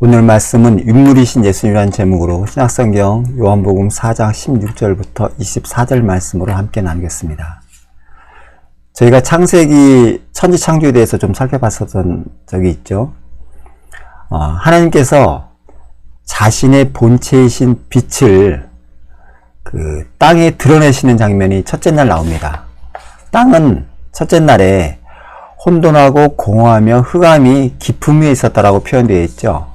오늘 말씀은 인물이신 예수님이라는 제목으로 신약성경 요한복음 4장 16절부터 24절 말씀으로 함께 나누겠습니다. 저희가 창세기 천지 창조에 대해서 좀 살펴봤었던 적이 있죠. 어, 하나님께서 자신의 본체이신 빛을 그 땅에 드러내시는 장면이 첫째 날 나옵니다. 땅은 첫째 날에 혼돈하고 공허하며 흑암이 깊음 위에 있었다라고 표현되어 있죠.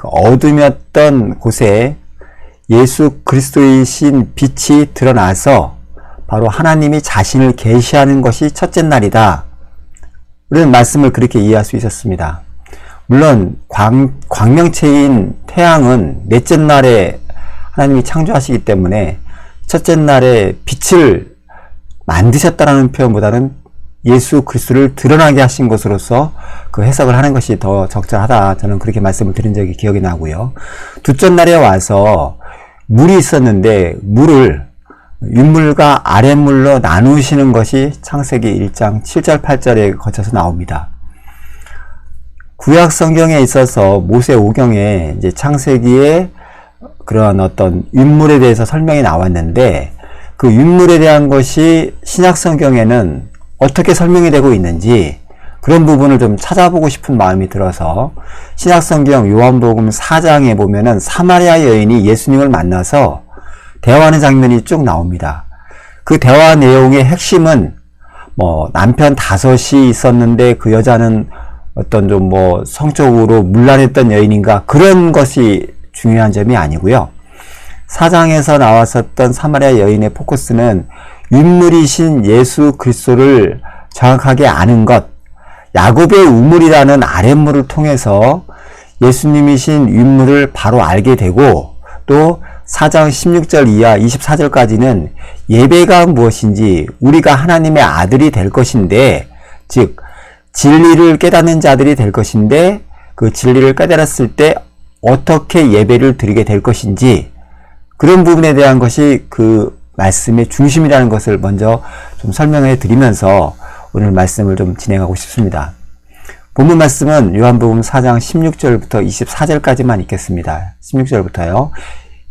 그 어둠이었던 곳에 예수 그리스도이신 빛이 드러나서 바로 하나님이 자신을 계시하는 것이 첫째 날이다. 우리는 말씀을 그렇게 이해할 수 있었습니다. 물론 광, 광명체인 태양은 넷째 날에 하나님이 창조하시기 때문에 첫째 날에 빛을 만드셨다라는 표현보다는 예수 그리스도를 드러나게 하신 것으로서 그 해석을 하는 것이 더 적절하다. 저는 그렇게 말씀을 드린 적이 기억이 나고요. 두째 날에 와서 물이 있었는데 물을 윗물과 아랫물로 나누시는 것이 창세기 1장 7절 8절에 거쳐서 나옵니다. 구약 성경에 있어서 모세 오경에 이제 창세기에 그러한 어떤 윗물에 대해서 설명이 나왔는데 그 윗물에 대한 것이 신약 성경에는 어떻게 설명이 되고 있는지 그런 부분을 좀 찾아보고 싶은 마음이 들어서 신약성경 요한복음 4장에 보면은 사마리아 여인이 예수님을 만나서 대화하는 장면이 쭉 나옵니다. 그 대화 내용의 핵심은 뭐 남편 다섯이 있었는데 그 여자는 어떤 좀 뭐 성적으로 문란했던 여인인가 그런 것이 중요한 점이 아니고요. 사장에서 나왔었던 사마리아 여인의 포커스는 윗물이신 예수 그리스도를 정확하게 아는 것, 야곱의 우물이라는 아랫물을 통해서 예수님이신 윗물을 바로 알게 되고 또 4장 16절 이하 24절까지는 예배가 무엇인지 우리가 하나님의 아들이 될 것인데 즉 진리를 깨닫는 자들이 될 것인데 그 진리를 깨달았을 때 어떻게 예배를 드리게 될 것인지 그런 부분에 대한 것이 그 말씀의 중심이라는 것을 먼저 좀 설명해 드리면서 오늘 말씀을 좀 진행하고 싶습니다. 본문 말씀은 요한복음 4장 16절부터 24절까지만 읽겠습니다. 16절부터요.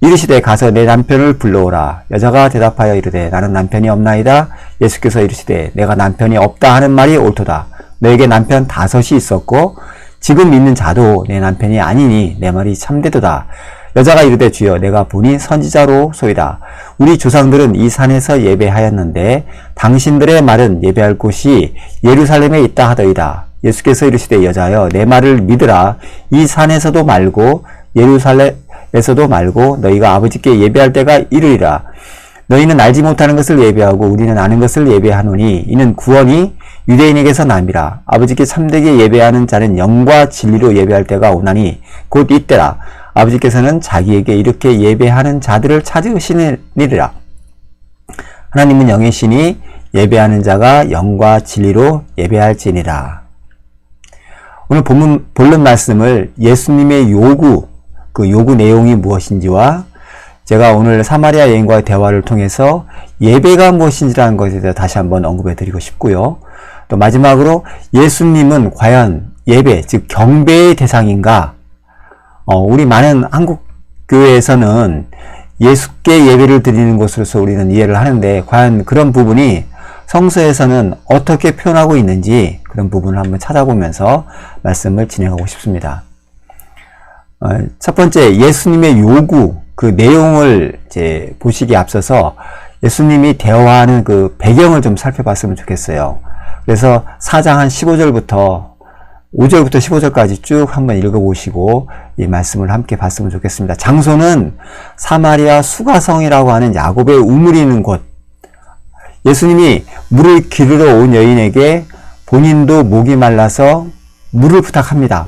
이르시되 가서 내 남편을 불러오라. 여자가 대답하여 이르되 나는 남편이 없나이다. 예수께서 이르시되 내가 남편이 없다 하는 말이 옳도다. 너에게 남편 다섯이 있었고 지금 있는 자도 내 남편이 아니니 내 말이 참되도다. 여자가 이르되 주여 내가 보니 선지자로 소이다. 우리 조상들은 이 산에서 예배하였는데 당신들의 말은 예배할 곳이 예루살렘에 있다 하더이다. 예수께서 이르시되 여자여 내 말을 믿으라. 이 산에서도 말고 예루살렘에서도 말고 너희가 아버지께 예배할 때가 이르리라. 너희는 알지 못하는 것을 예배하고 우리는 아는 것을 예배하노니 이는 구원이 유대인에게서 남이라. 아버지께 참되게 예배하는 자는 영과 진리로 예배할 때가 오나니 곧 이때라. 아버지께서는 자기에게 이렇게 예배하는 자들을 찾으시느니라. 하나님은 영이시니 예배하는 자가 영과 진리로 예배할지니라. 오늘 본문, 본론 말씀을 예수님의 요구, 그 요구 내용이 무엇인지와 제가 오늘 사마리아 여인과의 대화를 통해서 예배가 무엇인지라는 것에 대해서 다시 한번 언급해 드리고 싶고요. 또 마지막으로 예수님은 과연 예배, 즉 경배의 대상인가? 어, 우리 많은 한국 교회에서는 예수께 예배를 드리는 것으로서 우리는 이해를 하는데 과연 그런 부분이 성서에서는 어떻게 표현하고 있는지 그런 부분을 한번 찾아보면서 말씀을 진행하고 싶습니다. 어, 첫 번째 예수님의 요구 그 내용을 이제 보시기 앞서서 예수님이 대화하는 그 배경을 좀 살펴봤으면 좋겠어요. 그래서 4장 한 15절부터 5절부터 15절까지 쭉 한번 읽어보시고 이 말씀을 함께 봤으면 좋겠습니다. 장소는 사마리아 수가성이라고 하는 야곱의 우물이 있는 곳. 예수님이 물을 기르러 온 여인에게 본인도 목이 말라서 물을 부탁합니다.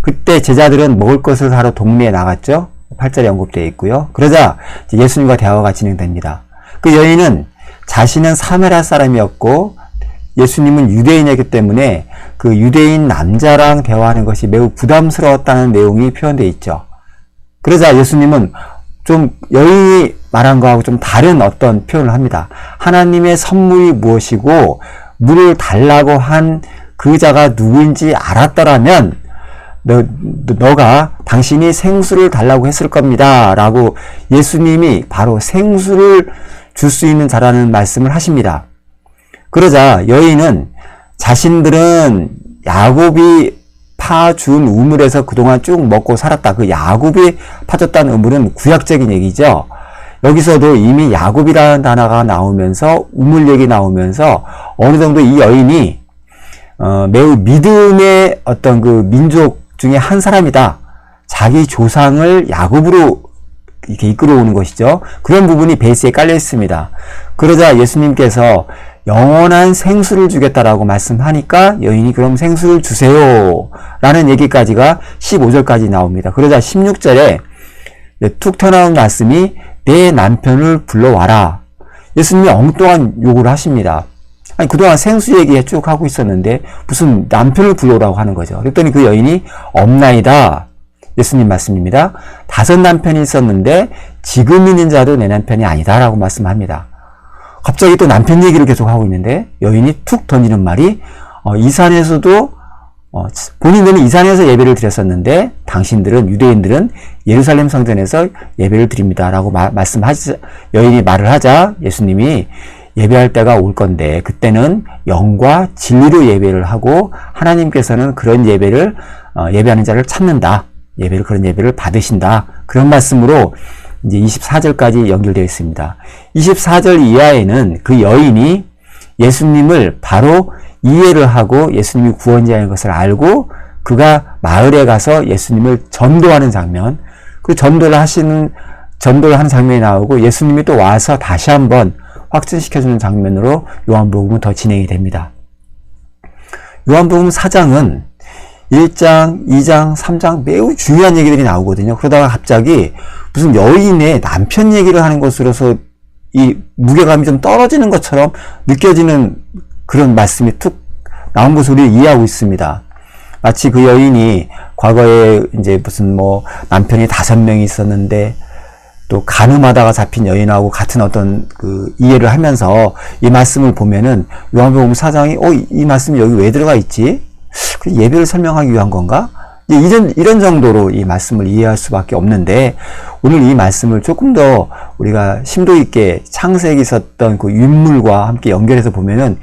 그때 제자들은 먹을 것을 사러 동네에 나갔죠. 8절에 언급되어 있고요. 그러자 예수님과 대화가 진행됩니다. 그 여인은 자신은 사메라 사람이었고 예수님은 유대인이기 때문에 그 유대인 남자랑 대화하는 것이 매우 부담스러웠다는 내용이 표현되어 있죠. 그러자 예수님은 좀 여인이 말한 거하고 좀 다른 어떤 표현을 합니다. 하나님의 선물이 무엇이고 물을 달라고 한 그 자가 누구인지 알았더라면 너, 너가 당신이 생수를 달라고 했을 겁니다. 라고 예수님이 바로 생수를 줄 수 있는 자라는 말씀을 하십니다. 그러자 여인은 자신들은 야곱이 파준 우물에서 그동안 쭉 먹고 살았다. 그 야곱이 파줬다는 우물은 구약적인 얘기죠. 여기서도 이미 야곱이라는 단어가 나오면서 우물 얘기 나오면서 어느 정도 이 여인이 어, 매우 믿음의 어떤 그 민족 중에 한 사람이다. 자기 조상을 야곱으로 이렇게 이끌어오는 것이죠. 그런 부분이 베이스에 깔려 있습니다. 그러자 예수님께서 영원한 생수를 주겠다라고 말씀하니까 여인이 그럼 생수를 주세요. 라는 얘기까지가 15절까지 나옵니다. 그러자 16절에 툭 튀어나온 말씀이 내 남편을 불러와라. 예수님이 엉뚱한 요구를 하십니다. 아니, 그동안 생수 얘기 쭉 하고 있었는데, 무슨 남편을 불러오라고 하는 거죠. 그랬더니 그 여인이 없나이다. 예수님 말씀입니다. 다섯 남편이 있었는데, 지금 있는 자도 내 남편이 아니다라고 말씀합니다. 갑자기 또 남편 얘기를 계속 하고 있는데, 여인이 툭 던지는 말이, 어, 이 산에서도, 어, 본인들은 이 산에서 예배를 드렸었는데, 당신들은, 유대인들은 예루살렘 성전에서 예배를 드립니다라고 마, 말씀하자, 여인이 말을 하자, 예수님이 예배할 때가 올 건데 그때는 영과 진리로 예배를 하고 하나님께서는 그런 예배를 어, 예배하는 자를 찾는다. 예배를 그런 예배를 받으신다. 그런 말씀으로 이제 24절까지 연결되어 있습니다. 24절 이하에는 그 여인이 예수님을 바로 이해를 하고 예수님이 구원자인 것을 알고 그가 마을에 가서 예수님을 전도하는 장면, 그 전도를 하시는 전도를 하는 장면이 나오고 예수님이 또 와서 다시 한번 확증시켜주는 장면으로 요한복음은 더 진행이 됩니다. 요한복음 4장은 1장, 2장, 3장 매우 중요한 얘기들이 나오거든요. 그러다가 갑자기 무슨 여인의 남편 얘기를 하는 것으로서 이 무게감이 좀 떨어지는 것처럼 느껴지는 그런 말씀이 툭 나온 것을 우리 이해하고 있습니다. 마치 그 여인이 과거에 이제 무슨 뭐 남편이 다섯 명이 있었는데 또 가늠하다가 잡힌 여인하고 같은 어떤 그 이해를 하면서 이 말씀을 보면은 요한복음 사장이 어, 이 말씀이 여기 왜 들어가 있지? 그 예배를 설명하기 위한 건가? 이런, 이런 정도로 이 말씀을 이해할 수밖에 없는데, 오늘 이 말씀을 조금 더 우리가 심도 있게 창세기 있었던 그 인물과 함께 연결해서 보면은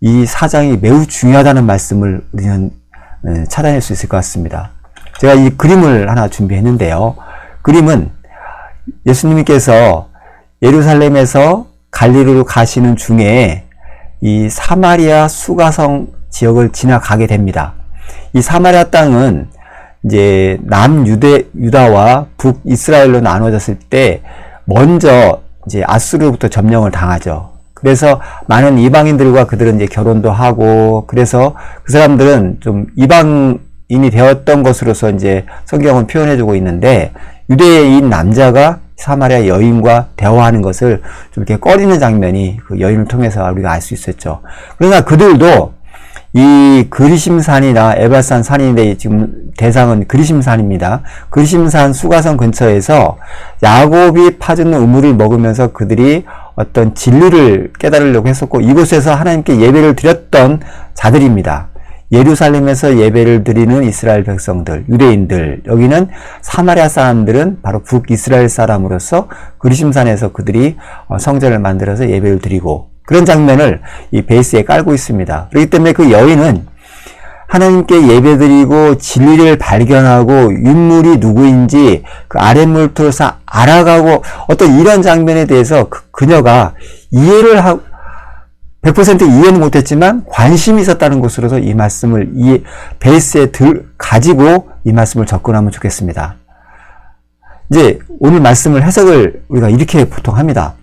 이 사장이 매우 중요하다는 말씀을 우리는 어, 찾아낼 수 있을 것 같습니다. 제가 이 그림을 하나 준비했는데요. 그림은 예수님께서 예루살렘에서 갈리로 가시는 중에 이 사마리아 수가성 지역을 지나가게 됩니다. 이 사마리아 땅은 이제 남유대 유다와 북이스라엘로 나눠졌을 때 먼저 이제 아수르부터 점령을 당하죠. 그래서 많은 이방인들과 그들은 이제 결혼도 하고 그래서 그 사람들은 좀 이방인이 되었던 것으로서 이제 성경은 표현해 주고 있는데 유대인 남자가 사마리아 여인과 대화하는 것을 좀 이렇게 꺼리는 장면이 그 여인을 통해서 우리가 알 수 있었죠. 그러나 그들도 이 그리심산이나 에발산 산인데 지금 대상은 그리심산입니다. 그리심산 수가성 근처에서 야곱이 파주는 우물을 먹으면서 그들이 어떤 진리를 깨달으려고 했었고 이곳에서 하나님께 예배를 드렸던 자들입니다. 예루살렘에서 예배를 드리는 이스라엘 백성들, 유대인들, 여기는 사마리아 사람들은 바로 북이스라엘 사람으로서 그리심산에서 그들이 어, 성전을 만들어서 예배를 드리고 그런 장면을 이 베이스에 깔고 있습니다. 그렇기 때문에 그 여인은 하나님께 예배드리고 진리를 발견하고 윤물이 누구인지 그 아랫물 통해서 알아가고 어떤 이런 장면에 대해서 그, 그녀가 이해를 하고 100% 이해는 못했지만 관심이 있었다는 것으로서 이 말씀을 이 베이스에 들 가지고 이 말씀을 접근하면 좋겠습니다. 이제 오늘 말씀을 해석을 우리가 이렇게 보통 합니다.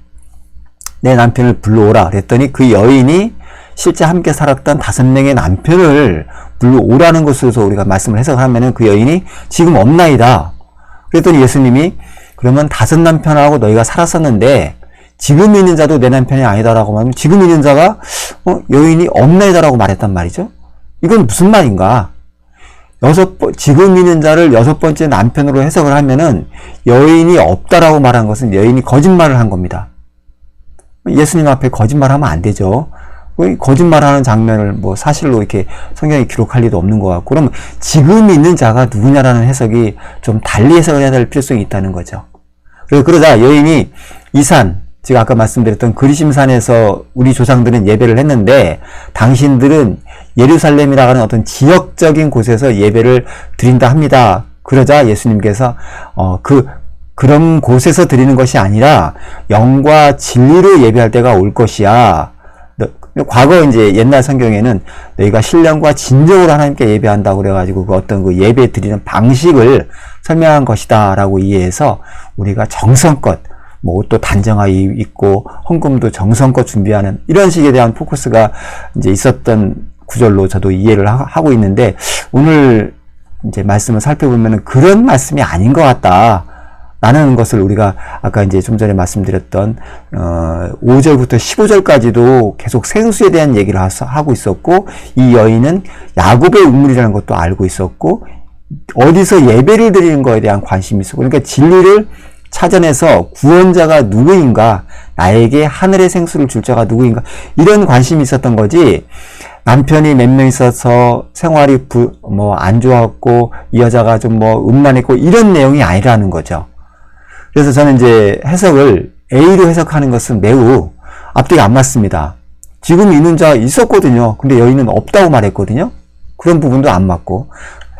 내 남편을 불러오라 그랬더니 그 여인이 실제 함께 살았던 다섯 명의 남편을 불러오라는 것으로서 우리가 말씀을 해석하면은 그 여인이 지금 없나이다. 그랬더니 예수님이 그러면 다섯 남편하고 너희가 살았었는데 지금 있는 자도 내 남편이 아니다라고 하면 지금 있는 자가 어, 여인이 없나이다라고 말했단 말이죠. 이건 무슨 말인가? 여섯 번 지금 있는 자를 여섯 번째 남편으로 해석을 하면은 여인이 없다라고 말한 것은 여인이 거짓말을 한 겁니다. 예수님 앞에 거짓말하면 안 되죠. 거의 거짓말하는 장면을 뭐 사실로 이렇게 성경에 기록할 리도 없는 것 같고 그러면 지금 있는 자가 누구냐라는 해석이 좀 달리 해석을 해야 될 필요성이 있다는 거죠. 그래서 그러자 여인이 이산 제가 아까 말씀드렸던 그리심산에서 우리 조상들은 예배를 했는데 당신들은 예루살렘이라고 하는 어떤 지역적인 곳에서 예배를 드린다 합니다. 그러자 예수님께서 어, 그 그런 곳에서 드리는 것이 아니라 영과 진리로 예배할 때가 올 것이야. 과거 이제 옛날 성경에는 너희가 신령과 진정으로 하나님께 예배한다고 그래가지고 그 어떤 그 예배 드리는 방식을 설명한 것이다라고 이해해서 우리가 정성껏 뭐 옷도 단정하게 입고 헌금도 정성껏 준비하는 이런 식에 대한 포커스가 이제 있었던 구절로 저도 이해를 하, 고 있는데 오늘 이제 말씀을 살펴보면 그런 말씀이 아닌 것 같다. 라는 것을 우리가 아까 이제 좀 전에 말씀드렸던 어 5절부터 15절까지도 계속 생수에 대한 얘기를 하고 있었고 이 여인은 야곱의 우물이라는 것도 알고 있었고 어디서 예배를 드리는 것에 대한 관심이 있었고 그러니까 진리를 찾아내서 구원자가 누구인가 나에게 하늘의 생수를 줄 자가 누구인가 이런 관심이 있었던 거지 남편이 몇 명 있어서 생활이 뭐 안 좋았고 이 여자가 좀 뭐 음란했고 이런 내용이 아니라는 거죠. 그래서 저는 이제 해석을 A로 해석하는 것은 매우 앞뒤가 안 맞습니다. 지금 있는 자 있었거든요. 근데 여인은 없다고 말했거든요. 그런 부분도 안 맞고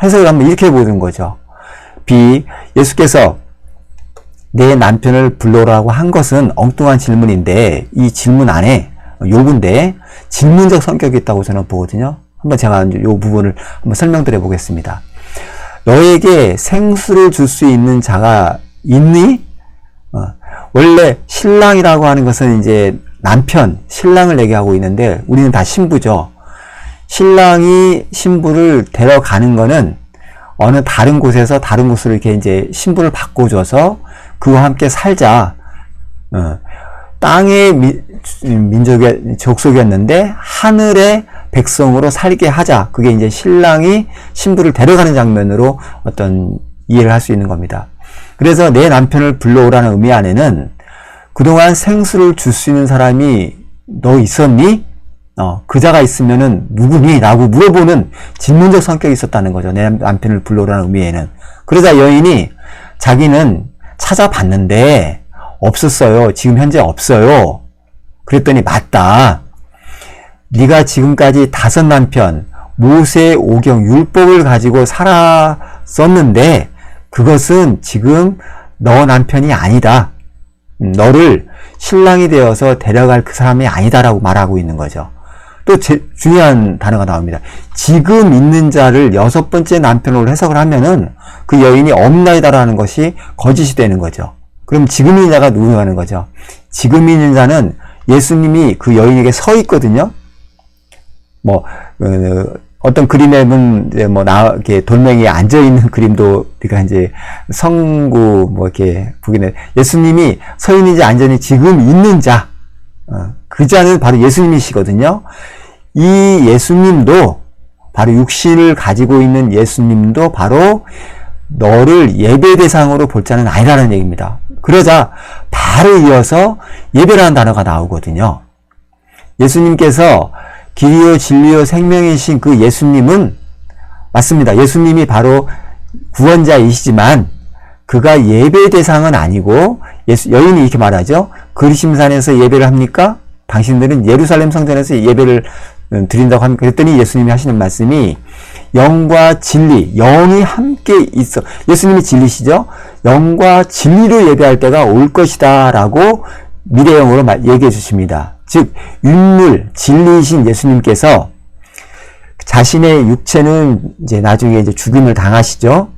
해석을 한번 이렇게 보는 거죠. B. 예수께서 내 남편을 불러오라고 한 것은 엉뚱한 질문인데 이 질문 안에 요구인데 질문적 성격이 있다고 저는 보거든요. 한번 제가 이 부분을 한번 설명드려 보겠습니다. 너에게 생수를 줄 수 있는 자가 있니? 어, 원래 신랑이라고 하는 것은 이제 남편, 신랑을 얘기하고 있는데 우리는 다 신부죠. 신랑이 신부를 데려가는 거는 어느 다른 곳에서 다른 곳으로 이렇게 이제 신부를 바꿔줘서 그와 함께 살자. 어, 땅의 미, 민족의 족속이었는데 하늘의 백성으로 살게 하자. 그게 이제 신랑이 신부를 데려가는 장면으로 어떤 이해를 할 수 있는 겁니다. 그래서 내 남편을 불러오라는 의미 안에는 그동안 생수를 줄 수 있는 사람이 너 있었니? 어, 그자가 있으면은 누구니? 라고 물어보는 질문적 성격이 있었다는 거죠. 내 남편을 불러오라는 의미에는. 그러자 여인이 자기는 찾아봤는데 없었어요. 지금 현재 없어요. 그랬더니 맞다. 네가 지금까지 다섯 남편 모세 오경 율법을 가지고 살았었는데 그것은 지금 너 남편이 아니다. 음, 너를 신랑이 되어서 데려갈 그 사람이 아니다라고 말하고 있는 거죠. 또 제, 중요한 단어가 나옵니다. 지금 있는 자를 여섯 번째 남편으로 해석을 하면은 그 여인이 없나이다라는 것이 거짓이 되는 거죠. 그럼 지금 있는 자가 누구 하는 거죠? 지금 있는 자는 예수님이 그 여인에게 서 있거든요. 뭐 어, 어떤 그림에는 이제 뭐 나, 이렇게 돌멩이에 앉아 있는 그림도 우리가 이제 성구 뭐 이렇게 보기는 예수님이 서 있는지 앉아 있는지 지금 있는 자, 어, 그 자는 바로 예수님이시거든요. 이 예수님도 바로 육신을 가지고 있는 예수님도 바로 너를 예배 대상으로 볼 자는 아니라는 얘기입니다. 그러자 바로 이어서 예배라는 단어가 나오거든요. 예수님께서 길이요 진리요 생명이신 그 예수님은 맞습니다. 예수님이 바로 구원자이시지만 그가 예배 대상은 아니고 예수, 여인이 이렇게 말하죠. 그리심산에서 예배를 합니까? 당신들은 예루살렘 성전에서 예배를 음, 드린다고 합니까? 그랬더니 예수님이 하시는 말씀이 영과 진리, 영이 함께 있어. 예수님이 진리시죠? 영과 진리로 예배할 때가 올 것이다. 라고 미래형으로 얘기해 주십니다. 즉 윤물 진리이신 예수님께서 자신의 육체는 이제 나중에 이제 죽임을 당하시죠.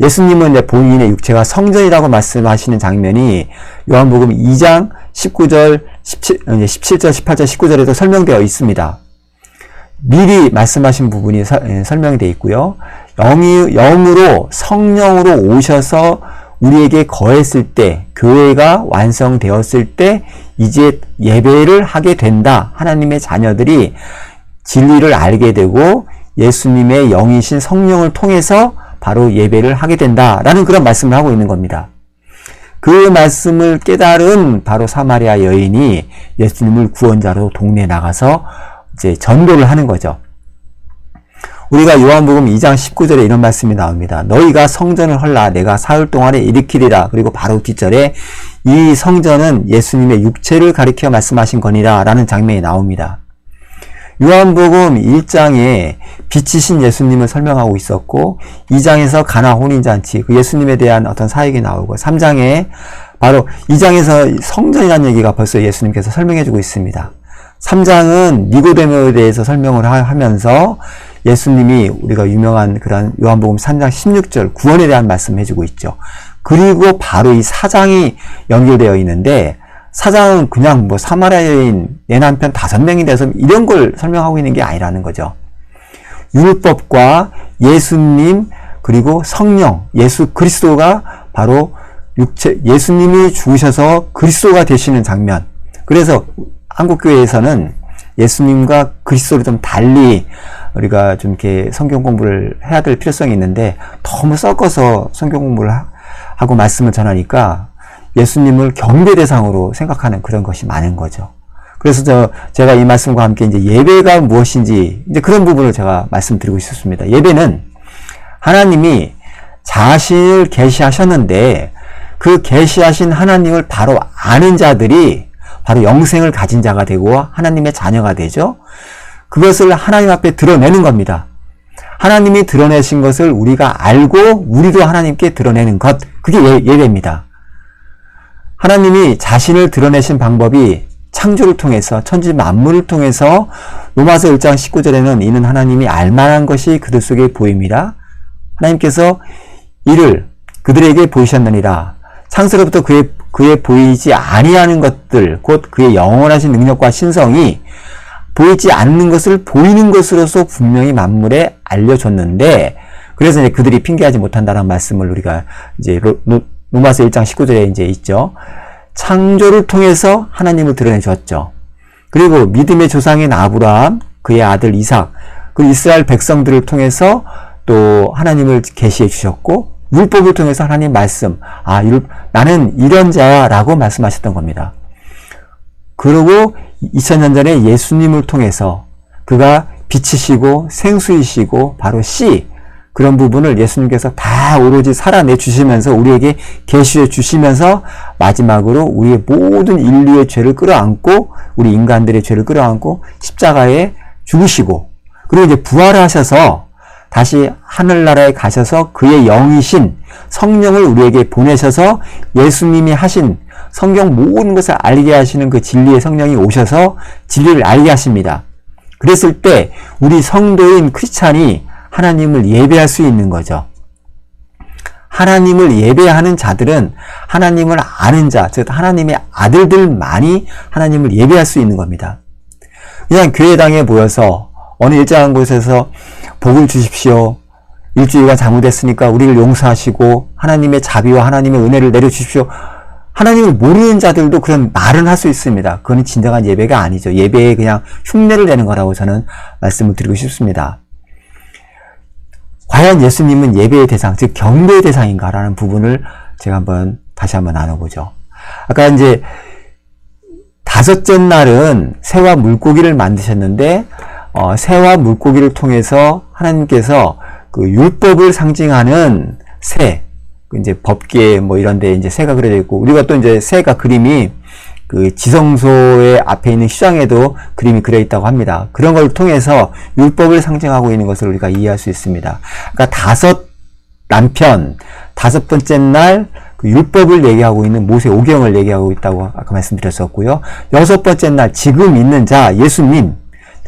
예수님은 이제 본인의 육체가 성전이라고 말씀하시는 장면이 요한복음 2장 19절, 17, 17절, 18절, 19절에도 설명되어 있습니다. 미리 말씀하신 부분이 서, 예, 설명이 되어 있고요. 영이, 영으로 성령으로 오셔서 우리에게 거했을 때, 교회가 완성되었을 때, 이제 예배를 하게 된다. 하나님의 자녀들이 진리를 알게 되고 예수님의 영이신 성령을 통해서 바로 예배를 하게 된다라는 그런 말씀을 하고 있는 겁니다. 그 말씀을 깨달은 바로 사마리아 여인이 예수님을 구원자로 동네에 나가서 이제 전도를 하는 거죠. 우리가 요한복음 2장 19절에 이런 말씀이 나옵니다. 너희가 성전을 헐라 내가 사흘 동안에 일으키리라. 그리고 바로 뒷절에 이 성전은 예수님의 육체를 가리켜 말씀하신 거니라 라는 장면이 나옵니다. 요한복음 1장에 빛이신 예수님을 설명하고 있었고 2장에서 가나 혼인잔치 그 예수님에 대한 어떤 사역이 나오고 3장에 바로 2장에서 성전이라는 얘기가 벌써 예수님께서 설명해 주고 있습니다. 3장은 니고데모에 대해서 설명을 하면서 예수님이 우리가 유명한 그런 요한복음 3장 16절 구원에 대한 말씀 해주고 있죠. 그리고 바로 이 4장이 연결되어 있는데 사장은 그냥 뭐 사마리아 여인 내 남편 다섯 명이 돼서 이런 걸 설명하고 있는 게 아니라는 거죠. 율법과 예수님 그리고 성령 예수 그리스도가 바로 육체 예수님이 죽으셔서 그리스도가 되시는 장면. 그래서 한국 교회에서는 예수님과 그리스도를 좀 달리 우리가 좀 이렇게 성경 공부를 해야 될 필요성이 있는데 너무 섞어서 성경 공부를 하고 말씀을 전하니까 예수님을 경배 대상으로 생각하는 그런 것이 많은 거죠. 그래서 저 제가 이 말씀과 함께 이제 예배가 무엇인지 이제 그런 부분을 제가 말씀드리고 싶습니다. 예배는 하나님이 자신을 계시하셨는데 그 계시하신 하나님을 바로 아는 자들이 바로 영생을 가진 자가 되고 하나님의 자녀가 되죠. 그것을 하나님 앞에 드러내는 겁니다. 하나님이 드러내신 것을 우리가 알고 우리도 하나님께 드러내는 것 그게 예, 예배입니다. 하나님이 자신을 드러내신 방법이 창조를 통해서 천지 만물을 통해서 로마서 1장 19절에는 이는 하나님이 알만한 것이 그들 속에 보입니다. 하나님께서 이를 그들에게 보이셨느니라. 창세로부터 그의 그의 보이지 아니하는 것들 곧 그의 영원하신 능력과 신성이 보이지 않는 것을 보이는 것으로서 분명히 만물에 알려줬는데 그래서 이제 그들이 핑계하지 못한다는 말씀을 우리가 이제 로마서 1장 19절에 이제 있죠. 창조를 통해서 하나님을 드러내 주었죠. 그리고 믿음의 조상인 아브라함, 그의 아들 이삭, 그 이스라엘 백성들을 통해서 또 하나님을 계시해 주셨고 율법을 통해서 하나님 말씀, 아, 나는 이런 자야라고 말씀하셨던 겁니다. 그리고 2000년 전에 예수님을 통해서 그가 빛이시고 생수이시고 바로 씨, 그런 부분을 예수님께서 다 오로지 살아내 주시면서 우리에게 계시해 주시면서 마지막으로 우리의 모든 인류의 죄를 끌어안고 우리 인간들의 죄를 끌어안고 십자가에 죽으시고 그리고 이제 부활하셔서 다시 하늘나라에 가셔서 그의 영이신 성령을 우리에게 보내셔서 예수님이 하신 성경 모든 것을 알게 하시는 그 진리의 성령이 오셔서 진리를 알게 하십니다. 그랬을 때 우리 성도인 크리스찬이 하나님을 예배할 수 있는 거죠. 하나님을 예배하는 자들은 하나님을 아는 자, 즉 하나님의 아들들만이 하나님을 예배할 수 있는 겁니다. 그냥 교회당에 모여서 어느 일정한 곳에서 복을 주십시오. 일주일간 잘못했으니까 우리를 용서하시고 하나님의 자비와 하나님의 은혜를 내려 주십시오. 하나님을 모르는 자들도 그런 말은 할 수 있습니다. 그건 진정한 예배가 아니죠. 예배에 그냥 흉내를 내는 거라고 저는 말씀을 드리고 싶습니다. 과연 예수님은 예배의 대상, 즉 경배의 대상인가라는 부분을 제가 한번 다시 한번 나눠보죠. 아까 이제 다섯째 날은 새와 물고기를 만드셨는데 어, 새와 물고기를 통해서 하나님께서 그 율법을 상징하는 새, 그 이제 법계 뭐 이런데 이제 새가 그려져 있고 우리가 또 이제 새가 그림이 그 지성소의 앞에 있는 시장에도 그림이 그려 있다고 합니다. 그런 걸 통해서 율법을 상징하고 있는 것을 우리가 이해할 수 있습니다. 그러니까 다섯 남편, 다섯 번째 날 그 율법을 얘기하고 있는 모세 오경을 얘기하고 있다고 아까 말씀드렸었고요. 여섯 번째 날 지금 있는 자 예수님.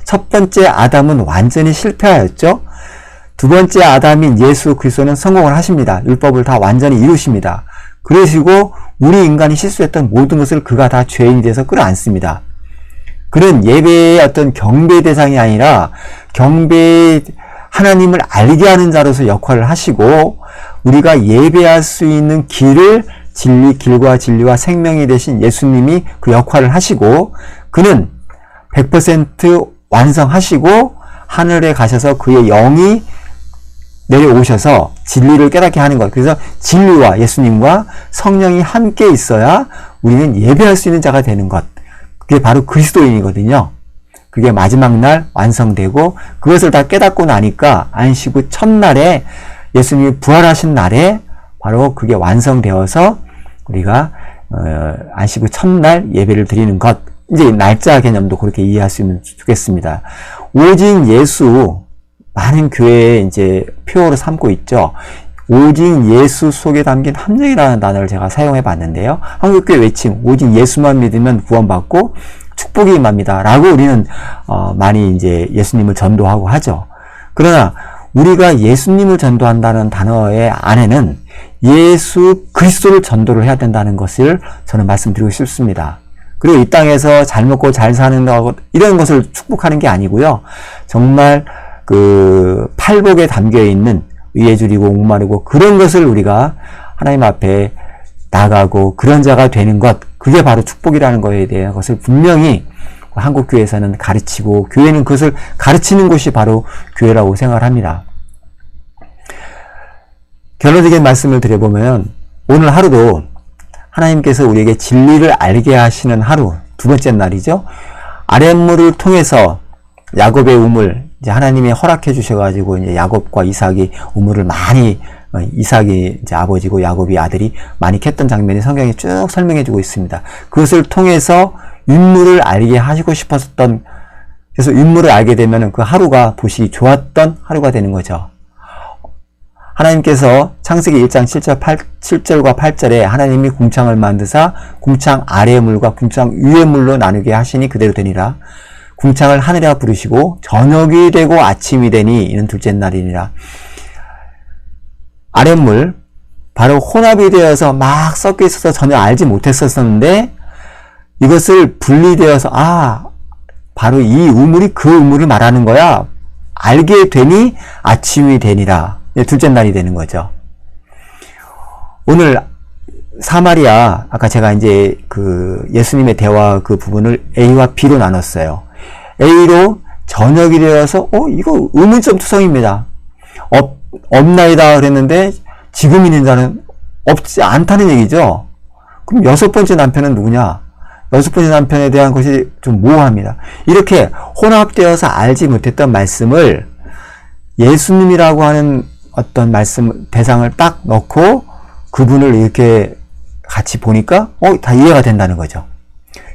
첫 번째 아담은 완전히 실패하였죠. 두 번째 아담인 예수 그리스도는 성공을 하십니다. 율법을 다 완전히 이루십니다. 그러시고 우리 인간이 실수했던 모든 것을 그가 다 죄인이 돼서 끌어안습니다. 그는 예배의 어떤 경배 대상이 아니라 경배 하나님을 알게 하는 자로서 역할을 하시고 우리가 예배할 수 있는 길을 진리 길과 진리와 생명이 되신 예수님이 그 역할을 하시고 그는 100% 완성하시고 하늘에 가셔서 그의 영이 내려오셔서 진리를 깨닫게 하는 것. 그래서 진리와 예수님과 성령이 함께 있어야 우리는 예배할 수 있는 자가 되는 것. 그게 바로 그리스도인이거든요. 그게 마지막 날 완성되고 그것을 다 깨닫고 나니까 안식 후 첫날에 예수님이 부활하신 날에 바로 그게 완성되어서 우리가 어, 안식 후 첫날 예배를 드리는 것. 이제 날짜 개념도 그렇게 이해할 수 있으면 좋겠습니다. 오직 예수 많은 교회에 이제 표어로 삼고 있죠. 오직 예수 속에 담긴 함정이라는 단어를 제가 사용해 봤는데요. 한국교회 외침, 오직 예수만 믿으면 구원받고 축복이 임합니다. 라고 우리는, 어, 많이 이제 예수님을 전도하고 하죠. 그러나 우리가 예수님을 전도한다는 단어의 안에는 예수 그리스도를 전도를 해야 된다는 것을 저는 말씀드리고 싶습니다. 그리고 이 땅에서 잘 먹고 잘 사는 거 이런 것을 축복하는 게 아니고요. 정말 그 팔복에 담겨 있는 의에 줄이고 목마르고 그런 것을 우리가 하나님 앞에 나가고 그런 자가 되는 것 그게 바로 축복이라는 것에 대한 것을 분명히 한국 교회에서는 가르치고 교회는 그것을 가르치는 곳이 바로 교회라고 생각을 합니다. 결론적인 말씀을 드려보면 오늘 하루도 하나님께서 우리에게 진리를 알게 하시는 하루 두 번째 날이죠. 아랫물을 통해서 야곱의 우물 이제 하나님이 허락해 주셔가지고 이제 야곱과 이삭이 우물을 많이 어, 이삭이 이제 아버지고 야곱이 아들이 많이 캤던 장면이 성경에 쭉 설명해 주고 있습니다. 그것을 통해서 윗물을 알게 하시고 싶었던 그래서 윗물을 알게 되면 그 하루가 보시기 좋았던 하루가 되는 거죠. 하나님께서 창세기 1장 7절 8, 7절과 8절에 하나님이 궁창을 만드사 궁창 아래의 물과 궁창 위의 물로 나누게 하시니 그대로 되니라. 궁창을 하늘이라 부르시고 저녁이 되고 아침이 되니 이는 둘째 날이니라. 아랫물 바로 혼합이 되어서 막 섞여 있어서 전혀 알지 못했었는데 이것을 분리되어서 아 바로 이 우물이 그 우물을 말하는 거야 알게 되니 아침이 되니라 둘째 날이 되는 거죠. 오늘 사마리아 아까 제가 이제 그 예수님의 대화 그 부분을 A와 B로 나눴어요. A로 저녁이 되어서 어 이거 의문점 투성입니다. 없 없나이다 그랬는데 지금 있는 자는 없지 않다는 얘기죠. 그럼 여섯 번째 남편은 누구냐? 여섯 번째 남편에 대한 것이 좀 모호합니다. 이렇게 혼합되어서 알지 못했던 말씀을 예수님이라고 하는 어떤 말씀 대상을 딱 넣고 그분을 이렇게 같이 보니까 어 다 이해가 된다는 거죠.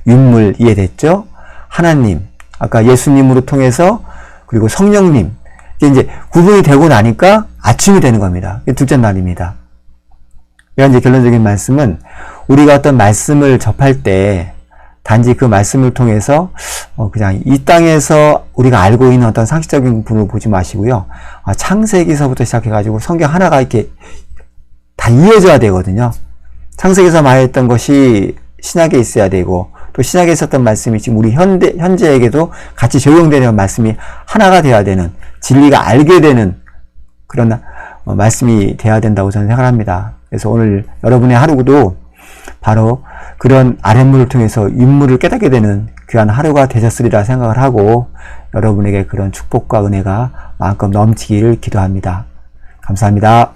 윤물 이해됐죠? 하나님 아까 예수님으로 통해서 그리고 성령님 이제 구분이 되고 나니까 아침이 되는 겁니다. 둘째 날입니다. 그러니까 이제 결론적인 말씀은 우리가 어떤 말씀을 접할 때 단지 그 말씀을 통해서 어 그냥 이 땅에서 우리가 알고 있는 어떤 상식적인 부분을 보지 마시고요. 아, 창세기서부터 시작해가지고 성경 하나가 이렇게 다 이어져야 되거든요. 창세기에서 말했던 것이 신약에 있어야 되고 또 신약에 있었던 말씀이 지금 우리 현대 현재에게도 같이 적용되는 말씀이 하나가 되어야 되는 진리가 알게 되는 그런 어, 말씀이 돼야 된다고 저는 생각합니다. 그래서 오늘 여러분의 하루도 바로 그런 아랫물을 통해서 윗물을 깨닫게 되는 귀한 하루가 되셨으리라 생각을 하고 여러분에게 그런 축복과 은혜가 마음껏 넘치기를 기도합니다. 감사합니다.